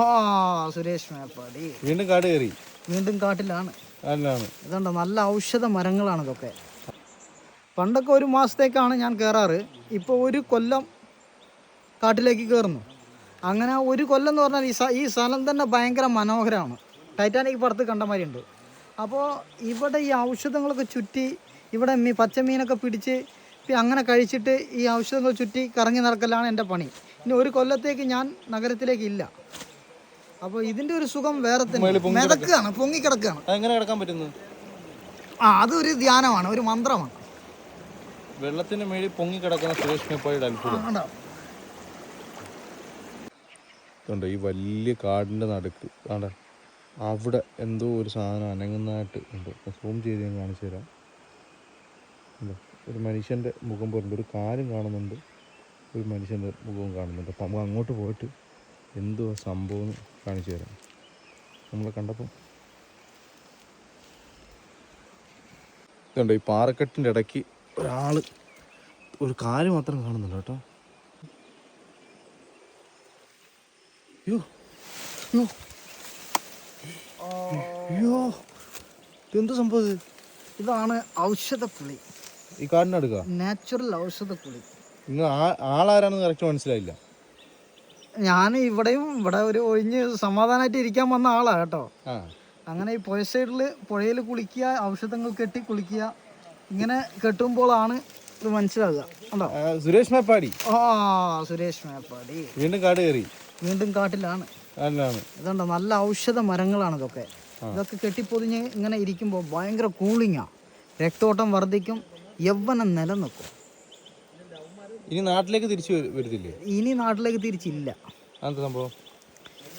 ആ സുരേഷ് മേപ്പാടി. വീണ്ടും കാട് കയറി. വീണ്ടും കാട്ടിലാണ്. ഇതുണ്ട് നല്ല ഔഷധ മരങ്ങളാണ് ഇതൊക്കെ. പണ്ടൊക്കെ ഒരു മാസത്തേക്കാണ് ഞാൻ കയറാറ് ഇപ്പോൾ ഒരു കൊല്ലം കാട്ടിലേക്ക് കയറുന്നു അങ്ങനെ ഒരു കൊല്ലം എന്ന് പറഞ്ഞാൽ ഈ ഈ സ്ഥലം തന്നെ ഭയങ്കര മനോഹരമാണ്. ടൈറ്റാനിക് പടത്ത് കണ്ട മാതിരി ഉണ്ട് അപ്പോൾ ഇവിടെ ഈ ഔഷധങ്ങളൊക്കെ ചുറ്റി ഇവിടെ മീ പച്ചമീനൊക്കെ പിടിച്ച് അങ്ങനെ കഴിച്ചിട്ട് ഈ ഔഷധങ്ങൾ ചുറ്റി കറങ്ങി നടക്കലാണ് എന്റെ പണി. ഇനി ഒരു കൊല്ലത്തേക്ക് ഞാൻ നഗരത്തിലേക്ക് ഇല്ല ഇതിന്റെ ഒരു സുഖം വേറെ തന്നെ. പൊങ്ങി കിടക്കുകയാണ് അതെങ്ങനെ കിടക്കാൻ പറ്റുന്നു ആ അതൊരു ധ്യാനമാണ് ഒരു മന്ത്രമാണ്. വെള്ളത്തിന് മേളിൽ പൊങ്ങി കിടക്കുന്ന സുരേഷ് അത്ഭുതം? ഈ വലിയ കാടിന്റെ നടുക്ക് ആണ്ട അവിടെ എന്തോ ഒരു സാധനം അനങ്ങുന്നതായിട്ട് ഉണ്ട്. സൂം ചെയ്ത് ഞാൻ കാണിച്ചു തരാം. ഒരു മനുഷ്യന്റെ മുഖം പോലുണ്ട്. ഒരു കാലും കാണുന്നുണ്ട്. ഒരു മനുഷ്യന്റെ മുഖവും കാണുന്നുണ്ട്. അപ്പം നമുക്ക് അങ്ങോട്ട് പോയിട്ട് എന്തോ സംഭവം കാണിച്ചു തരാം. നമ്മൾ കണ്ടപ്പോൾ ഇതുണ്ട് ഈ പാറക്കെട്ടിന്റെ ഇടയ്ക്ക് ഒരാൾ ഒരു കാൽ മാത്രം കാണുന്നുണ്ട് കേട്ടോ. അയ്യോ അയ്യോ. യോ എന്ത് സംഭവം ഇത്? ഇതാണ് ഔഷധപ്പുളി. ഈ കാടിനടുക്കുക നാച്ചുറൽ ഔഷധപ്പുളി. നിങ്ങൾ ആളാരാണെന്ന് കറക്റ്റ് മനസ്സിലായില്ല. ഞാൻ ഇവിടെയും ഇവിടെ ഒരു ഒഴിഞ്ഞ് സമാധാനമായിട്ട് ഇരിക്കാൻ വന്ന ആളാ കേട്ടോ. അങ്ങനെ ഈ പുഴ സൈഡിൽ പുഴയിൽ കുളിക്കുക ഔഷധങ്ങൾ കെട്ടി കുളിക്കുക ഇങ്ങനെ കെട്ടുമ്പോഴാണ് ഇത് മനസ്സിലാകുക ഉണ്ടോ സുരേഷ് മേപ്പാടി. ആ സുരേഷ് മേപ്പാടി. വീണ്ടും കാട് കയറി. വീണ്ടും കാട്ടിലാണ്. ഇതുണ്ടോ ഇതുണ്ട്? നല്ല ഔഷധ മരങ്ങളാണ് ഇതൊക്കെ. ഇതൊക്കെ കെട്ടിപ്പൊതിഞ്ഞ് ഇങ്ങനെ ഇരിക്കുമ്പോൾ ഭയങ്കര കൂളിങ്ങാണ് രക്തോട്ടം വർദ്ധിക്കും യൗവനം നിലനിൽക്കും. ഇനി നാട്ടിലേക്ക് തിരിച്ചു വരുത്തില്ലേ? ഇനി നാട്ടിലേക്ക് തിരിച്ചില്ല. അങ്ങനത്തെ സംഭവം?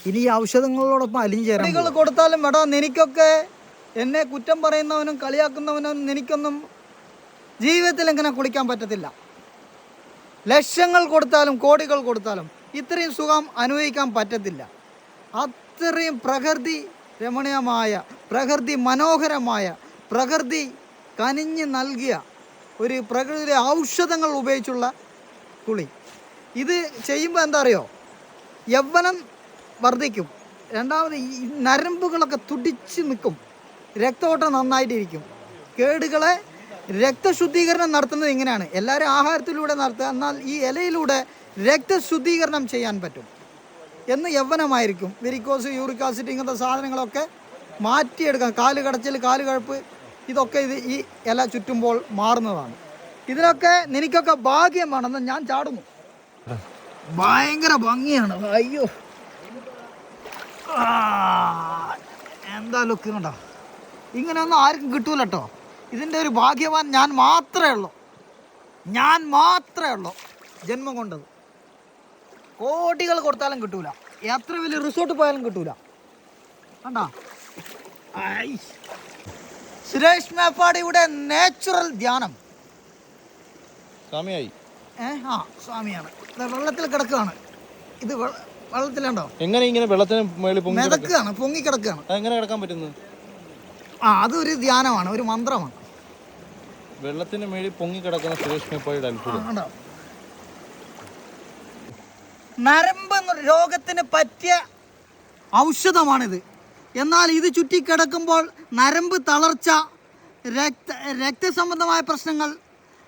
ഇനി ഈ ഔഷധങ്ങളോടൊപ്പം അലിഞ്ഞു ചേരാൻ കൊടുത്താലും എടാ നിനക്കൊക്കെ എന്നെ കുറ്റം പറയുന്നവനും കളിയാക്കുന്നവനും നിനക്കൊന്നും ജീവിതത്തിൽ ഇങ്ങനെ കുളിക്കാൻ പറ്റത്തില്ല. ലക്ഷങ്ങൾ കൊടുത്താലും കോടികൾ കൊടുത്താലും ഇത്രയും സുഖം അനുഭവിക്കാൻ പറ്റത്തില്ല. അത്രയും പ്രകൃതി രമണീയമായ പ്രകൃതി മനോഹരമായ പ്രകൃതി കനിഞ്ഞ് നൽകിയ ഒരു പ്രകൃതിയിലെ ഔഷധങ്ങൾ ഉപയോഗിച്ചുള്ള കുളി. ഇത് ചെയ്യുമ്പോൾ എന്താ അറിയോ യൗവനം വർദ്ധിക്കും. രണ്ടാമത് ഈ നരമ്പുകളൊക്കെ തുടിച്ച് നിൽക്കും. രക്തോട്ടം നന്നായിട്ടിരിക്കും. കേടുകളെ രക്തശുദ്ധീകരണം നടത്തുന്നത് ഇങ്ങനെയാണ്. എല്ലാവരും ആഹാരത്തിലൂടെ നടത്തുക. എന്നാൽ ഈ ഇലയിലൂടെ രക്തശുദ്ധീകരണം ചെയ്യാൻ പറ്റും. എന്ന് യൗവനമായിരിക്കും. വെരിക്കോസ് യൂറിക് ആസിഡ് ഇങ്ങനത്തെ സാധനങ്ങളൊക്കെ മാറ്റിയെടുക്കാം കാൽ കടച്ചിൽ കാൽ കഴപ്പ് ഇതൊക്കെ ഇത് ഈ ഇല ചുറ്റുമ്പോൾ മാറുന്നതാണ്. ഇതിനൊക്കെ നിനക്കൊക്കെ ഭാഗ്യമാണെന്ന് ഞാൻ ചാടുന്നു. ഭയങ്കര ഭംഗിയാണ്. അയ്യോ. എന്താ ലുക്ക് കണ്ടോ? ഇങ്ങനെയൊന്നും ആർക്കും കിട്ടൂല കേട്ടോ ഇതിന്റെ ഒരു ഭാഗ്യവാൻ ഞാൻ മാത്രമേ ഉള്ളൂ. ഞാൻ മാത്രമേ ഉള്ളൂ ജന്മം കൊണ്ടത്. കോടികൾ കൊടുത്താലും കിട്ടൂല. എത്ര വലിയ റിസോർട്ട് പോയാലും കിട്ടൂല. കണ്ടോ. സുരേഷ് മേപ്പാടിയുടെ നാച്ചുറൽ ധ്യാനം. സമയമായി ഏഹ് ആ സ്വാമിയാണ്. വെള്ളത്തിൽ കിടക്കുകയാണ്. ഇത് വെള്ളത്തിലുണ്ടോ? എങ്ങനെ ഇങ്ങനെ വെള്ളത്തിന് മേളിൽ പൊങ്ങി മിതക്കുകയാണ് പൊങ്ങിക്കിടക്കുകയാണ് അതെങ്ങനെ കിടക്കാൻ പറ്റുന്നത് ആ അതൊരു ധ്യാനമാണ് ഒരു മന്ത്രമാണ്. വെള്ളത്തിന് മേളിൽ പൊങ്ങി കിടക്കുന്ന സുരേഷ് മേപ്പാടിയുടെ അത്ഭുതം. കണ്ടോ നരമ്പ് രോഗത്തിന് പറ്റിയ ഔഷധമാണിത്. എന്നാൽ ഇത് ചുറ്റിക്കിടക്കുമ്പോൾ നരമ്പ് തളർച്ച രക്ത രക്തസംബന്ധമായ പ്രശ്നങ്ങൾ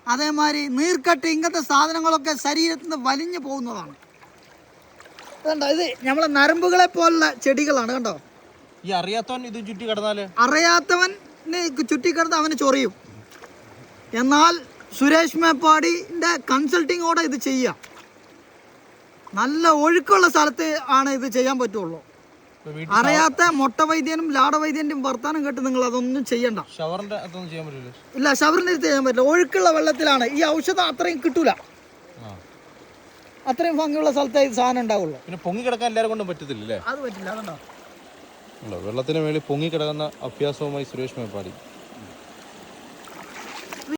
അതേമാതിരി നീർക്കട്ട് ഇങ്ങനത്തെ സാധനങ്ങളൊക്കെ ശരീരത്തിൽ നിന്ന് വലിഞ്ഞു പോകുന്നതാണ്. കണ്ടോ? ഇത് നമ്മളെ നരമ്പുകളെ പോലുള്ള ചെടികളാണ് കണ്ടോ? ഈ അറിയാത്തവൻ ഇത് ചുറ്റി കിടന്നാൽ? അറിയാത്തവന് ചുറ്റിക്കിടന്ന് അവന് ചൊറിയും. എന്നാൽ സുരേഷ് മേപ്പാടിന്റെ കൺസൾട്ടിങ്ങോടെ ഇത് ചെയ്യാം. നല്ല ഒഴുക്കുള്ള സ്ഥലത്ത് ആണ് ഇത് ചെയ്യാൻ പറ്റുള്ളൂ. അറിയാത്ത മൊട്ട വൈദ്യനും ലാട വൈദ്യന്റെയും വർത്താനം കേട്ട് നിങ്ങൾ അതൊന്നും ചെയ്യണ്ട. ഷവറിന്റെ അതൊന്നും ചെയ്യാൻ പറ്റില്ല. ഇല്ല ഷവറിന്റെ അടുത്ത് ചെയ്യാൻ പറ്റില്ല. ഒഴുക്കുള്ള വെള്ളത്തിലാണ്. ഈ ഔഷധം അത്രയും കിട്ടൂല. അത്രയും ഭംഗിയുള്ള സ്ഥലത്തെ സാധനം ഉണ്ടാവുള്ളൂ. പിന്നെ പൊങ്ങി കിടക്കാൻ എല്ലാവരും കൊണ്ടും പറ്റത്തില്ലേ അത് പറ്റില്ല അതുണ്ടോ? വെള്ളത്തിന് മേളിൽ പൊങ്ങി കിടക്കുന്ന അഭ്യാസവുമായി സുരേഷ് മേപ്പാടി.